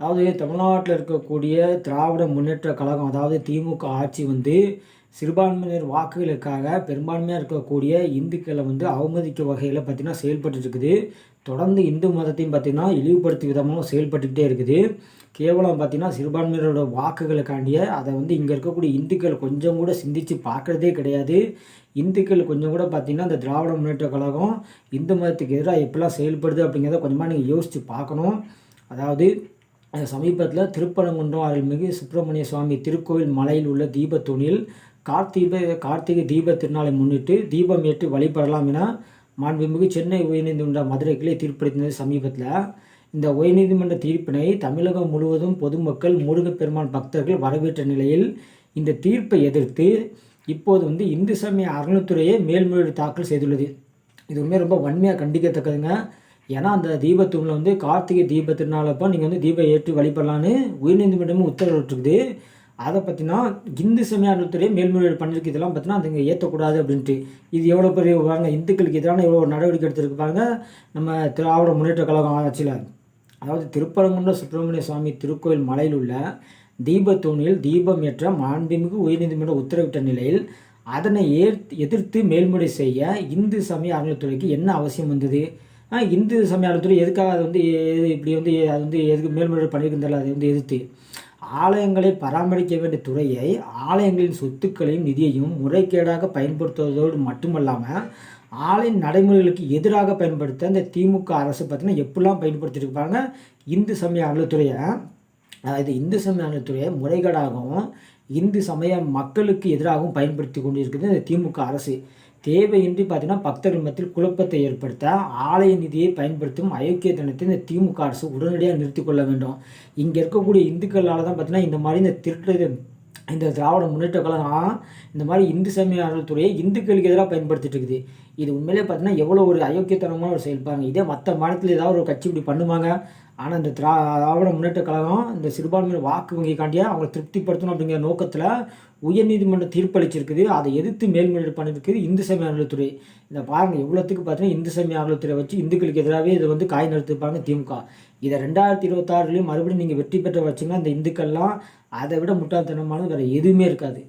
அதாவது தமிழ்நாட்டில் இருக்கக்கூடிய திராவிட முன்னேற்ற கழகம் அதாவது திமுக ஆட்சி வந்து சிறுபான்மையினர் வாக்குகளுக்காக பெரும்பான்மையாக இருக்கக்கூடிய இந்துக்களை வந்து அவமதிக்க வகையில் பார்த்தீங்கன்னா செயல்பட்டு இருக்குது. தொடர்ந்து இந்து மதத்தையும் பார்த்தீங்கன்னா இழிவுபடுத்தும் விதமாகவும் செயல்பட்டுக்கிட்டே இருக்குது. கேவலம் பார்த்தீங்கன்னா சிறுபான்மையினரோட வாக்குகளுக்காண்டிய அதை வந்து இங்கே இருக்கக்கூடிய இந்துக்கள் கொஞ்சம் கூட சிந்தித்து பார்க்குறதே கிடையாது. இந்துக்கள் கொஞ்சம் கூட பார்த்தீங்கன்னா இந்த திராவிட முன்னேற்ற கழகம் இந்து மதத்துக்கு எதிராக எப்படிலாம் செயல்படுது அப்படிங்கிறத கொஞ்சமாக நீங்கள் யோசித்து பார்க்கணும். அதாவது சமீபத்தில் திருப்பரங்குன்றம் அருள்மிகு சுப்பிரமணிய சுவாமி திருக்கோவில் மலையில் உள்ள தீபத்தூணில் கார்த்திகை கார்த்திகை தீப திருநாளை முன்னிட்டு தீபம் ஏற்றி வழிபடலாம் என மாண்புமிகு சென்னை உயர்நீதிமன்ற மதுரை கிளை தீர்ப்பளித்தது சமீபத்தில். இந்த உயர்நீதிமன்ற தீர்ப்பினை தமிழகம் முழுவதும் பொதுமக்கள் முருகப்பெருமான் பக்தர்கள் வரவேற்ற நிலையில் இந்த தீர்ப்பை எதிர்த்து இப்போது வந்து இந்து சமய அறநிலைத்துறையே மேல்முறையீடு தாக்கல் செய்துள்ளது. இது உண்மையாக ரொம்ப வன்மையாக கண்டிக்கத்தக்கதுங்க. ஏன்னா அந்த தீபத்தூணில் வந்து கார்த்திகை தீப திருநாளப்போ நீங்கள் வந்து தீபம் ஏற்றி வழிபடலான்னு உயர்நீதிமன்றமும் உத்தரவிட்டுருக்குது அதை பற்றினா இந்து சமய அறநிலைத்துறையை மேல்முறையீடு பண்ணிருக்கு. இதெல்லாம் பார்த்தீங்கன்னா அதுங்க ஏற்றக்கூடாது அப்படின்ட்டு. இது எவ்வளோ பெரிய பாருங்க இந்துக்களுக்கு எதிரான எவ்வளோ நடவடிக்கை எடுத்திருப்பாங்க நம்ம திராவிட முன்னேற்ற கழகம் ஆட்சியில். அதாவது திருப்பரங்குன்ற சுப்பிரமணிய சுவாமி திருக்கோயில் மலையில் உள்ள தீபத்தூணில் தீபம் ஏற்ற மாண்புமிகு உயர்நீதிமன்றம் உத்தரவிட்ட நிலையில் அதனை ஏற் எதிர்த்து மேல்முறை செய்ய இந்து சமய அறநிலைத்துறைக்கு என்ன அவசியம் வந்தது? இந்து சமய அறநிலைத்துறை எதுக்காக அது வந்து எது இப்படி வந்து அது வந்து எதுக்கு மேல்முறை பண்ணியிருக்கின்றல அதை வந்து எதிர்த்து. ஆலயங்களை பராமரிக்க வேண்டிய துறையை ஆலயங்களின் சொத்துக்களையும் நிதியையும் முறைகேடாக பயன்படுத்துவதோடு மட்டுமல்லாமல் ஆலை நடைமுறைகளுக்கு எதிராக பயன்படுத்த இந்த திமுக அரசு பார்த்தீங்கன்னா எப்படிலாம் பயன்படுத்தியிருப்பாங்க இந்து சமய அறநிலைத்துறையை அதாவது இந்து சமயத்துடைய முறைகேடாகவும் இந்து சமய மக்களுக்கு எதிராகவும் பயன்படுத்தி கொண்டிருக்கிறது இந்த திமுக அரசு. தேவையின்றி பார்த்தீங்கன்னா பக்தர்கள் மத்தியில் குழப்பத்தை ஏற்படுத்த ஆலய நிதியை பயன்படுத்தும் அயோக்கிய தினத்தை இந்த திமுக அரசு உடனடியாக நிறுத்திக் கொள்ள வேண்டும். இங்கே இருக்கக்கூடிய இந்துக்களால் தான் பார்த்தீங்கன்னா இந்த மாதிரி இந்த திருட்டு இந்த திராவிட முன்னேற்ற கழகம் இந்த மாதிரி இந்து சமய அறநிலைத்துறையை இந்துக்களுக்கு எதிராக பயன்படுத்திட்டு இருக்குது. இது உண்மையிலே பார்த்தீங்கன்னா எவ்வளோ ஒரு அயோக்கியத்தனமான ஒரு செயல்பாங்க இதே மற்ற மாநிலத்தில் ஏதாவது ஒரு கட்சி இப்படி பண்ணுவாங்க ஆனால் இந்த திரா திராவிட முன்னேற்ற கழகம் இந்த சிறுபான்மையினர் வாக்கு வங்கிக்காண்டியா அவங்களை திருப்திப்படுத்தணும் அப்படிங்கிற நோக்கத்தில் உயர்நீதிமன்றம் தீர்ப்பளிச்சிருக்குது. அதை எதிர்த்து மேல்முறையீடு பண்ணியிருக்குது இந்து சமய அறநிலைத்துறை இந்த பாருங்கள் எவ்வளோத்துக்கு பார்த்தீங்கன்னா இந்து சமய அறநிலைத்துறை வச்சு இந்துக்களுக்கு எதிராகவே இதை வந்து காய் நடத்திருப்பாங்க திமுக. இதை ரெண்டாயிரத்தி இருபத்தாறுலையும் மறுபடியும் நீங்கள் வெற்றி பெற்ற வச்சிங்கன்னா இந்த இந்துக்கள்லாம் அதை விட முட்டாள்தனமானது வேறு எதுவுமே இருக்காது.